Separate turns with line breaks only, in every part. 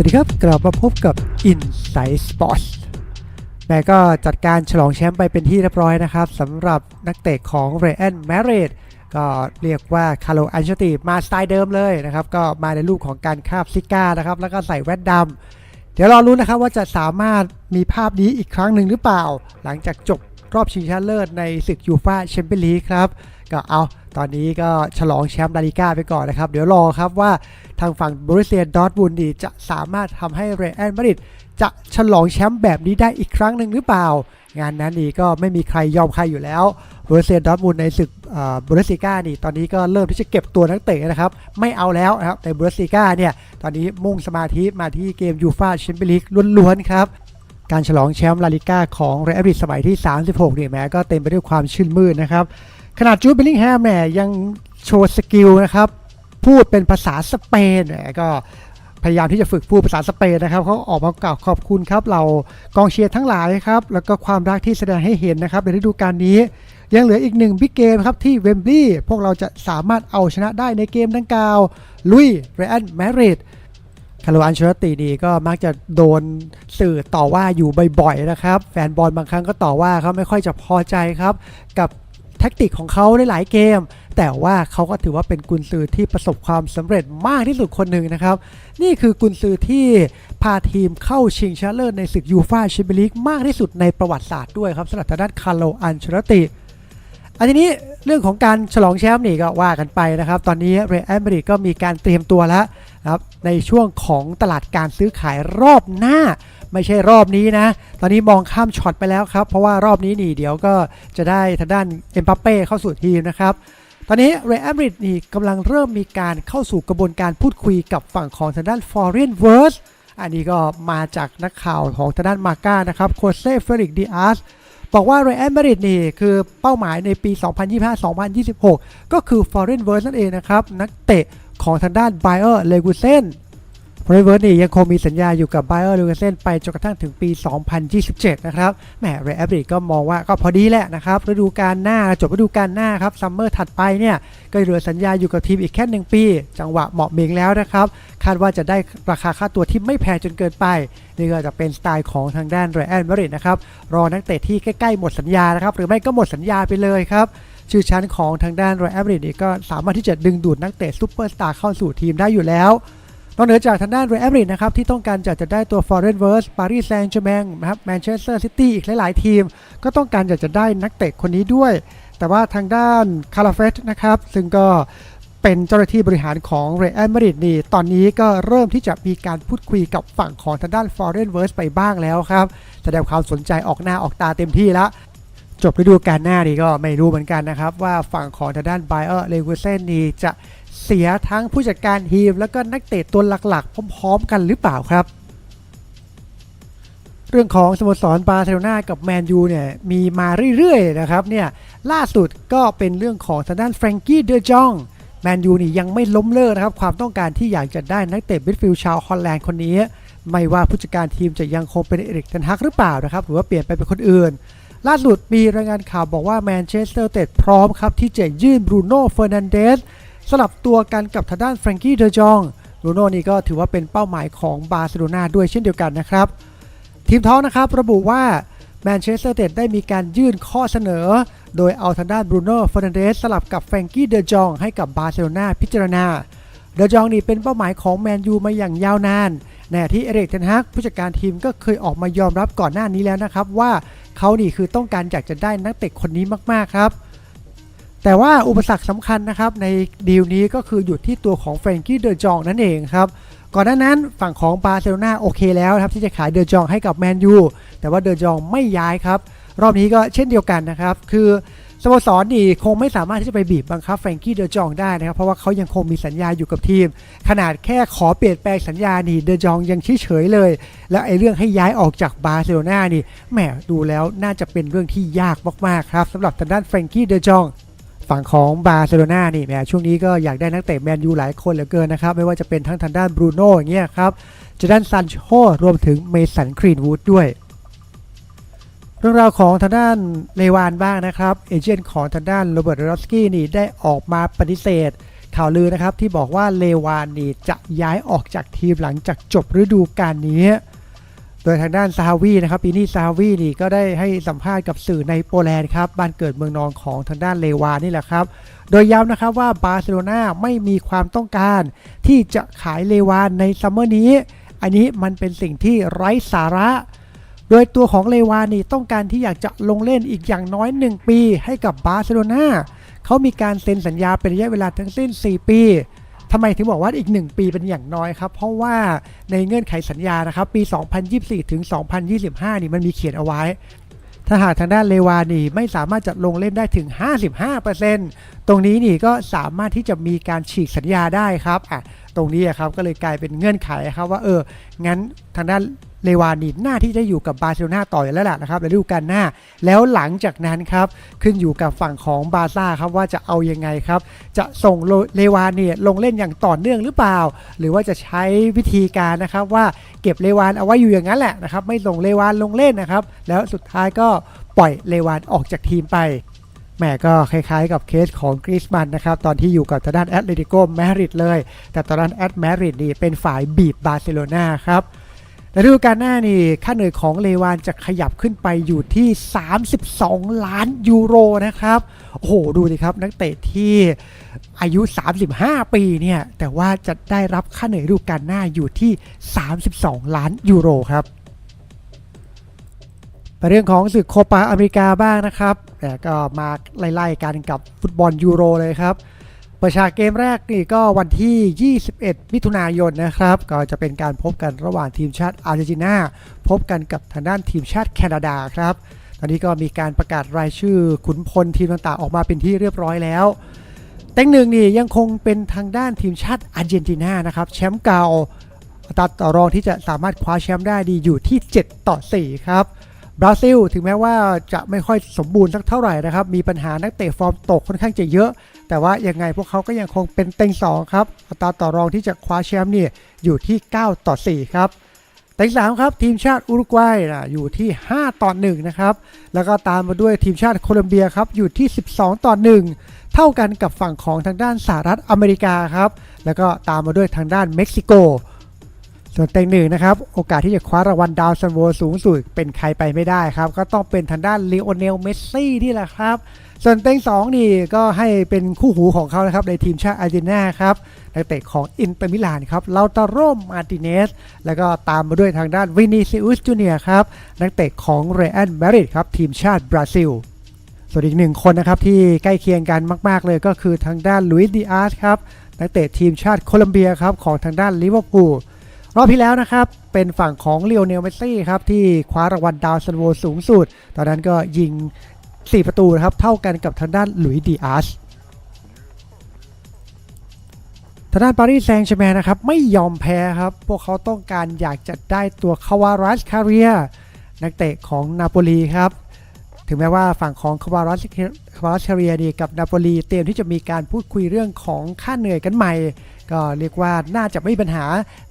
สวัสดีครับ กลับมาพบกับ Inside Sports แม่ก็จัดการฉลองแชมป์ไปเป็นที่เรียบร้อยนะครับสำหรับนักเตะของเรอันแมร e ดก็เรียกว่าคาร์โลอันเชติมาสไตล์เดิมเลยนะครับ ก็มาในรูปของการคาบซิก้านะครับ แล้วก็ใส่แว่นดำเดี๋ยวรอรู้นะครับว่าจะสามารถมีภาพนี้อีกครั้งหนึ่งหรือเปล่า หลังจากจบรอบชิงชนะเลิศในศึกยูฟาแชมเปี้ยนลีกครับ ก็เอาตอนนี้ก็ฉลองแชมป์ลาลิก้าไปก่อนนะครับ เดี๋ยวรอครับว่าทางฝั่งบรูเซียดอร์ทบุนดีจะสามารถทำให้เรอัลมาดริดจะฉลองแชมป์แบบนี้ได้อีกครั้งหนึ่งหรือเปล่า งานนั้นนี่ก็ไม่มีใครยอมใครอยู่แล้วบรูเซียดอร์ทบุนในศึกบูรสิก้านี่ตอนนี้ก็เริ่มที่จะเก็บตัวนักเตะนะครับ ไม่เอาแล้วนะครับแต่บูรสิก้าเนี่ยตอนนี้มุ่งสมาธิมาที่เกมยูฟาแชมเปี้ยนลีกล้วนๆครับการฉลองแชมป์ลาลิก้าของเรอัลมาดริดสมัยที่ 36เนี่ยแม้ก็เต็มไปด้วยความชื่นมื่นนะครับ ขนาดจูดเบลลิงแฮมแหมยังโชว์สกิลนะครับ พูดเป็นภาษาสเปนแหมก็พยายามที่จะฝึกพูดภาษาสเปนนะครับเขาออกมากล่าวขอบคุณครับเรากองเชียร์ทั้งหลายครับ แล้วก็ความรักที่แสดงให้เห็นนะครับในฤดูกาลนี้ ยังเหลืออีกหนึ่งบิ๊กเกมครับที่เวมบลีย์พวกเราจะสามารถเอาชนะได้ในเกมดังกล่าว ลุยเรอันแมริดคาร์ลอันเชลตินี่ก็มักจะโดนสื่อต่อว่าอยู่บ่อยๆนะครับ แฟนบอลบางครั้งก็ต่อว่าเขาไม่ค่อยจะพอใจครับ กับ แท็กติกของเขาในหลายเกม แต่ว่าเขาก็ถือว่าเป็นกุนซือที่ประสบความสำเร็จมากที่สุดคนหนึ่งนะครับ นี่คือกุนซือที่พาทีมเข้าชิงชนะเลิศในศึกยูฟาแชมเปี้ยนลีกมากที่สุดในประวัติศาสตร์ด้วยครับสำหรับทางด้านคาร์โลอันเชลติอันนี้เรื่องของการฉลองแชมป์นี่ก็ว่ากันไปนะครับ ตอนนี้เรอัลมาดริดก็มีการเตรียมตัวแล้ว นะครับในช่วงของตลาดการซื้อขายรอบหน้า ไม่ใช่รอบนี้นะ ตอนนี้มองข้ามช็อตไปแล้วครับ เพราะว่ารอบนี้นี่เดี๋ยวก็จะได้ทางด้านเอ็มบัปเป้เข้าสู่ทีมนะครับตอนนี้เรอัลมาดริดนี่กำลังเริ่มมีการเข้าสู่กระบวนการพูดคุยกับฝั่งของทางด้าน Foreign v e r s e อันนี้ก็มาจากนักข่าวของทางด้านมาก้านะครับโคเซเฟริกดิอาสบอกว่าเรอัลมาดริดนี่คือเป้าหมายในปี 2025-2026 ก็คือ Foreign v e r s นั่นเองนะครับ นักเตะ ของทางด้าน Bayer Leverkusen Foreign v e r s นี่ยังคงมีสัญญาอยู่กับ Bayer Leverkusen ไปจนกระทั่งถึงปี 2027 นะครับแหมเรอัลมาดริดก็มองว่าก็พอดีแหละนะครับฤดูกาลหน้าจบฤดูกาลหน้าครับซัมเมอร์ถัดไปเนี่ยก็เหลือสัญญาอยู่กับทีมอีกแค่หนึ่งปี จังหวะเหมาะเมงแล้วนะครับ คาดว่าจะได้ราคาค่าตัวที่ไม่แพงจนเกินไปนี่ก็จะเป็นสไตล์ของทางด้านเรอัลมาริดนะครับรอนักเตะที่ใกล้ๆหมดสัญญานะครับหรือไม่ก็หมดสัญญาไปเลยครับ ชื่อชั้นของทางด้านเรอัลมาดริดก็สามารถที่จะดึงดูดนักเตะซูเปอร์สตาร์เข้าสู่ทีมได้อยู่แล้วนอกเหนือจากทางด้านเรอัลมาดริดนะครับที่ต้องการจะจะได้ตัวฟอร์เรนเวิร์สปารีสแซงต์แชร์แมงนะครับแมนเชสเตอร์ซิตี้อีกหลาย ๆ ทีม ก็ต้องการอยากจะได้นักเตะคนนี้ด้วย แต่ว่าทางด้านคาราเฟสนะครับซึ่งก็เป็นเจ้าหน้าที่บริหารของเรอัลมาดริดนี่ตอนนี้ก็เริ่มที่จะมีการพูดคุยกับฝั่งของทางด้าน Foreign v e r s e ไปบ้างแล้วครับแสดงความสนใจออกหน้าออกตาเต็มที่แล้ว จบฤดูกาลหน้านี่ก็ไม่รู้เหมือนกันนะครับ ว่าฝั่งของทางด้าน Bayer Leverkusen นี่จะเสียทั้งผู้จัดการทีม แล้วก็นักเตะตัวหลักๆ พร้อม ๆ กันหรือเปล่าครับ เรื่องของสโมสรบาร์เซโลนากับแมนยูเนี่ยมีมาเรื่อยๆนะครับเนี่ยล่าสุดก็เป็นเรื่องของทางด้านแฟรงกี้เดอจองแมนยูนี่ยังไม่ล้มเลิกนะครับ ความต้องการที่อยากจะได้นักเตะมิดฟิลด์ชาวฮอลแลนด์คนนี้ ไม่ว่าผู้จัดการทีมจะยังคงเป็นเอริกเทนฮักหรือเปล่านะครับ หรือว่าเปลี่ยนไปเป็นคนอื่น ล่าสุดมีรายงานข่าวบอกว่าแมนเชสเตอร์เต็ดพร้อมครับ ที่จะยื่นบรูโน่เฟอร์นันเดสสลับตัวกันกับทางด้านแฟรงกี้เดอจองบรูโน่นี่ก็ถือว่าเป็นเป้าหมายของบาร์เซโลนาด้วยเช่นเดียวกันนะครับ ทีมท้องนะครับระบุว่าแมนเชสเตอร์เต็ดได้มีการยื่นข้อเสนอ โดยเอาทางด้านบรูโน่เฟอร์นันเดสสลับกับแฟรงกี้เดอจองให้กับบาร์เซโลนาพิจารณาเดอจองนี่เป็นเป้าหมายของแมนยูมาอย่างยาวนาน แน่ที่เอริกเทนฮักผู้จัดการทีมก็เคยออกมายอมรับก่อนหน้านี้แล้วนะครับ ว่าเขานี่คือต้องการอยากจะได้นักเตะคนนี้มากๆครับ แต่ว่าอุปสรรคสำคัญนะครับในดีลนี้ก็คืออยู่ที่ตัวของแฟรงกี้เดอจองนั่นเองครับก่อนหน้านั้นฝั่งของบาร์เซโลนาโอเคแล้วครับที่จะขายเดอจองให้กับแมนยูแต่ว่าเดอจองไม่ย้ายครับ รอบนี้ก็เช่นเดียวกันนะครับ คือ สโมสรนี่คงไม่สามารถที่จะไปบีบบังคับแฟรงกี้เดอจองได้นะครับ เพราะว่าเขายังคงมีสัญญาอยู่กับทีม ขนาดแค่ขอเปลี่ยนแปลงสัญญานี่เดอจองยังเฉยๆเลย แล้วไอ้เรื่องให้ย้ายออกจากบาร์เซโลนานี่แหมดูแล้วน่าจะเป็นเรื่องที่ยากมากๆครับสำหรับทางด้านแฟรงกี้เดอจองฝั่งของบาร์เซโลนานี่แหมช่วงนี้ก็อยากได้นักเตะแมนยูหลายคนเหลือเกินนะครับ ไม่ว่าจะเป็นทั้งทางด้านบรูโน่อย่างเงี้ยครับจด้านซันโชรวมถึงเมสันครีนวูดด้วย เรื่องราวของทางด้านเลวานบ้างนะครับ เอเจนต์ของทางด้านโรเบิร์ตรอสกี้นี่ได้ออกมาปฏิเสธ ข่าวลือนะครับที่บอกว่าเลวานนี่จะย้ายออกจากทีมหลังจากจบฤดูกาลนี้ โดยทางด้านซาวีนะครับปีนี้ซาวีนี่ก็ได้ให้สัมภาษณ์กับสื่อในโปแลนด์ครับบ้านเกิดเมืองนอนของทางด้านเลวานนี่แหละครับ โดยย้ำนะครับว่าบาร์เซโลนาไม่มีความต้องการที่จะขายเลวานในซัมเมอร์นี้ อันนี้มันเป็นสิ่งที่ไร้สาระ โดยตัวของเลวานี่ต้องการที่อยากจะลงเล่นอีกอย่างน้อย 1 ปีให้กับบาร์เซโลนาเขามีการเซ็นสัญญาเป็นระยะเวลาทั้งสิ้น 4 ปีทำไมถึงบอกว่าอีก 1 ปีเป็นอย่างน้อยครับ เพราะว่าในเงื่อนไขสัญญานะครับ ปี 2024 ถึง 2025 นี่มันมีเขียนเอาไว้ ถ้าหากทางด้านเลวานี่ไม่สามารถจะลงเล่นได้ถึง 55%ตรงนี้นี่ก็สามารถที่จะมีการฉีกสัญญาได้ครับอะตรงนี้ครับก็เลยกลายเป็นเงื่อนไขครับว่าเอองั้นทางด้าน เลวานี่หน้าที่จะอยู่กับบาร์เซโลนาต่อยแล้วแหละนะครับในฤดูกาลหน้า แล้วหลังจากนั้นครับขึ้นอยู่กับฝั่งของบาร์ซ่าครับว่าจะเอายังไงครับ จะส่งเลวานเนี่ยลงเล่นอย่างต่อเนื่องหรือเปล่า หรือว่าจะใช้วิธีการนะครับว่าเก็บเลวานเอาไว้อยู่อย่างนั้นแหละนะครับไม่ส่งเลวานลงเล่นนะครับแล้วสุดท้ายก็ปล่อยเลวานออกจากทีมไปแหมก็คล้ายๆกับเคสของกริสมันนะครับ ตอนที่อยู่กับทางด้านแอตเลติโกแมริดเลย แต่ตอนนั้นแอตแมริดนี่เป็นฝ่ายบีบบาร์เซโลนาครับ ฤดูกาลหน้านี่ค่าเหนื่อยของเลวานจะขยับขึ้นไปอยู่ที่ 32 ล้านยูโรนะครับ โอ้โห ดูดิครับ นักเตะที่อายุ 35 ปีเนี่ย แต่ว่าจะได้รับค่าเหนื่อยฤดูกาลหน้าอยู่ที่ 32 ล้านยูโรครับปเรื่องของศึกโคปาอเมริกาบ้างนะครับแต่ก็มาไล่ๆกันกับฟุตบอลยูโรเลยครับ ประชาเกมแรกนี่ก็วันที่ 21 มิถุนายนนะครับ ก็จะเป็นการพบกันระหว่างทีมชาติอาร์เจนตินาพบกันกับทางด้านทีมชาติแคนาดาครับ ตอนนี้ก็มีการประกาศรายชื่อขุนพลทีมต่างๆออกมาเป็นที่เรียบร้อยแล้วเต็งหนึ่งนี่ยังคงเป็นทางด้านทีมชาติอาร์เจนตินานะครับแชมป์เก่าอัตราต่อรองที่จะสามารถคว้าแชมป์ได้ดีอยู่ที่ 7 ต่อ 4 ครับบราซิล ถึงแม้ว่าจะไม่ค่อยสมบูรณ์สักเท่าไหร่นะครับ มีปัญหานักเตะฟอร์มตกค่อนข้างจะเยอะ แต่ว่ายังไงพวกเขาก็ยังคงเป็นเต็ง2ครับอัตราต่อรองที่จะคว้าแชมป์เนี่ยอยู่ที่ 9 ต่อ 4 ครับเต็ง3ครับทีมชาติอุรุกวัยนะอยู่ที่ 5 ต่อ 1 นะครับ แล้วก็ตามมาด้วยทีมชาติโคลอมเบียครับอยู่ที่ 12 ต่อ 1 เท่ากันกับฝั่งของทางด้านสหรัฐอเมริกาครับแล้วก็ตามมาด้วยทางด้านเม็กซิโก ส่วนเต็งหนึ่งนะครับ โอกาสที่จะคว้ารางวัลดาวซันโวสูงสุดเป็นใครไปไม่ได้ครับ ก็ต้องเป็นทางด้านลีโอเนลเมสซี่นี่แหละครับ ส่วนเต็งสองนี่ก็ให้เป็นคู่หูของเขานะครับในทีมชาติอาร์เจนตินาครับนักเตะของอินเตอร์มิลานครับลาตาโรมาร์ติเนส แล้วก็ตามมาด้วยทางด้านวินิซิอุสจูเนียครับนักเตะของเรอันแมริดครับทีมชาติบราซิลส่วนอีกหนึ่งคนนะครับที่ใกล้เคียงกันมากๆเลยก็คือทางด้านลุยส์ดิอาสครับนักเตะทีมชาติโคลอมเบียครับของทางด้านลิเวอร์พูล รอบที่แล้วนะครับ เป็นฝั่งของเลโอเนลเมสซี่ครับ ที่คว้ารางวัลดาวซันโวสูงสุด ตอนนั้นก็ยิง 4 ประตูนะครับ เท่ากันกับทางด้านหลุยส์ดีอาสทางด้านปารีสแซงต์แชร์แมงนะครับ ไม่ยอมแพ้ครับ พวกเขาต้องการอยากจะได้ตัวคาวารัสคาเรีย นักเตะของนาโปลีครับ ถึงแม้ว่าฝั่งของคาวารัสคาวารัสคาเรียดีกับนาโปลีเตรียมที่จะมีการพูดคุยเรื่องของค่าเหนื่อยกันใหม่ ก็เรียกว่าน่าจะไม่มีปัญหา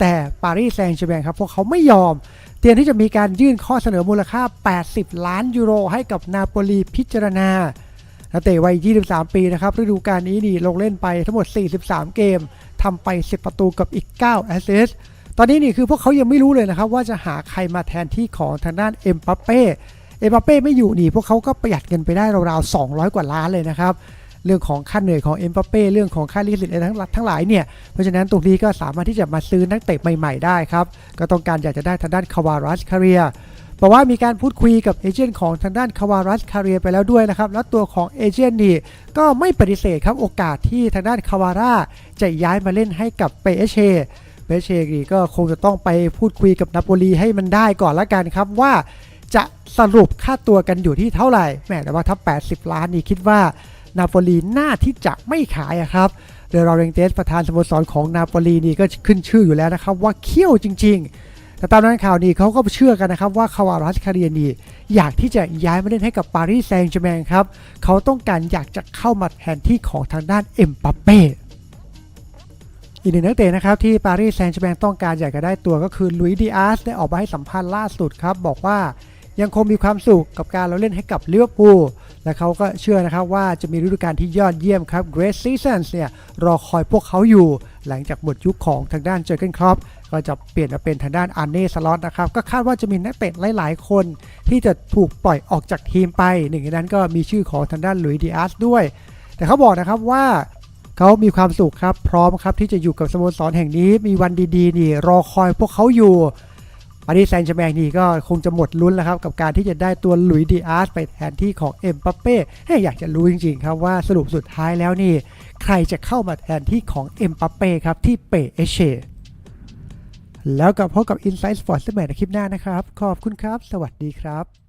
แต่ปารีสแซงต์แชร์แมงครับพวกเขาไม่ยอม เตรียมที่จะมีการยื่นข้อเสนอมูลค่า 80 ล้านยูโร ให้กับนาโปลีพิจารณานักเตะวัย 23 ปีนะครับฤดูกาลนี้นี่ลงเล่นไปทั้งหมด 43 เกมทำไป 10 ประตูกับอีก 9 แอสซิสต์ตอนนี้นี่คือพวกเขายังไม่รู้เลยนะครับ ว่าจะหาใครมาแทนที่ของทางด้านเอ็มบัปเป้เอ็มบัปเป้ไม่อยู่นี่พวกเขาก็ประหยัดเงินไปได้ราวๆ200 กว่าล้านเลยนะครับ เรื่องของค่าเหนื่อยของเอ็มบัปเป้เรื่องของค่าลิขสิทธิ์อะไรทั้งทั้งหลายเนี่ยเพราะฉะนั้นตรงนี้ก็สามารถที่จะมาซื้อนักเตะใหม่ๆได้ครับก็ต้องการอยากจะได้ทางด้านคาวารัสคาเรียบอกว่ามีการพูดคุยกับเอเจนต์ของทางด้านคาวารัสคาเรียไปแล้วด้วยนะครับ แล้วตัวของเอเจนต์นี่ก็ไม่ปฏิเสธครับโอกาสที่ทางด้านคาวาร่าจะย้ายมาเล่นให้กับเปเชเปเอเชนี่ก็คงจะต้องไปพูดคุยกับนาโปลีให้มันได้ก่อนละกันครับว่าจะสรุปค่าตัวกันอยู่ที่เท่าไหร่แหมแต่ว่าถ้า 80 ล้านนี่คิดว่า นาโปลีน่าที่จะไม่ขายครับเดอรอเรนเตสประธานสโมสรของนาโปลีนี่ก็ขึ้นชื่ออยู่แล้วนะครับว่าเขี้ยวจริง ๆ แต่ตามนั้นข่าวนี้เขาก็เชื่อกันนะครับว่าคาวารัสคาเรียนีอยากที่จะย้ายมาเล่นให้กับปารีสแซงต์แชร์แมงครับเขาต้องการอยากจะเข้ามาแทนที่ของทางด้านเอ็มปัปเป้อีกหนึ่งนักเตะนะครับที่ปารีสแซงต์แชร์แมงต้องการอยากจะได้ตัวก็คือลุยดิอาสได้ออกมาให้สัมภาษณ์ล่าสุดครับบอกว่ายังคงมีความสุขกับการเราเล่นให้กับลิเวอร์พูล และเขาก็เชื่อนะครับว่าจะมีฤดูกาลที่ยอดเยี่ยมครับ Great Seasons เนี่ยรอคอยพวกเขาอยู่ หลังจากหมดยุคของทางด้านเจอร์เกนครอปก็จะเปลี่ยนมาเป็นทางด้านอันเน่สล็อตนะครับ ก็คาดว่าจะมีนักเตะหลาย ๆ คนที่จะถูกปล่อยออกจากทีมไป หนึ่งในนั้นก็มีชื่อของทางด้านหลุยดิอาสด้วย แต่เขาบอกนะครับว่าเขามีความสุขครับพร้อมครับที่จะอยู่กับสโมสรแห่งนี้มีวันดีๆนี่รอคอยพวกเขาอยู่ ปารีสแซงต์แชร์แมงนี่ก็คงจะหมดลุ้นแล้วครับ กับการที่จะได้ตัวหลุยดีอาร์สไปแทนที่ของเอ็มบัปเป้ให้อยากจะรู้จริงๆครับว่าสรุปสุดท้ายแล้วนี่ ใครจะเข้ามาแทนที่ของเอ็มบัปเป้ครับที่เปเอเชแล้วกับพบกับ Inside Sports สมัยในคลิปหน้านะครับ ขอบคุณครับ สวัสดีครับ